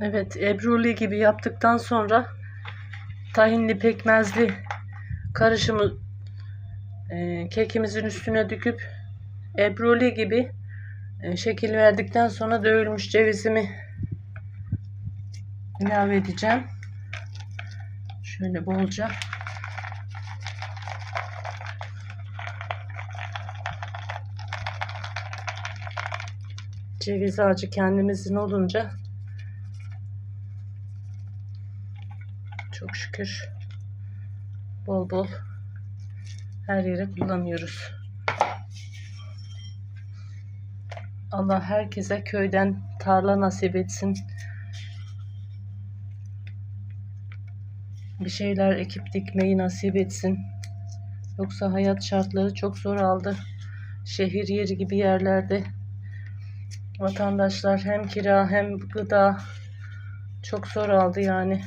Evet, ebruli gibi yaptıktan sonra tahinli pekmezli karışımı e, kekimizin üstüne döküp ebruli gibi e, şekil verdikten sonra dövülmüş cevizimi ilave edeceğim. Şöyle bolca. Ceviz ağacı kendimizin olunca çok şükür bol bol her yere kullanıyoruz. Allah herkese köyden tarla nasip etsin. Bir şeyler ekip dikmeyi nasip etsin. Yoksa hayat şartları çok zor aldı. Şehir yeri gibi yerlerde vatandaşlar hem kira hem gıda çok zor aldı yani.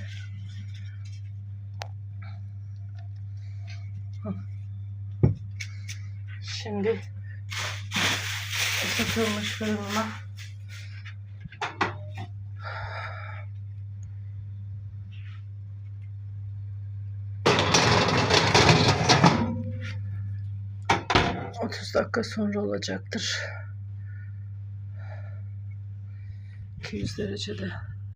Şimdi ısıtılmış fırınıma Otuz dakika sonra olacaktır. 200 derecede.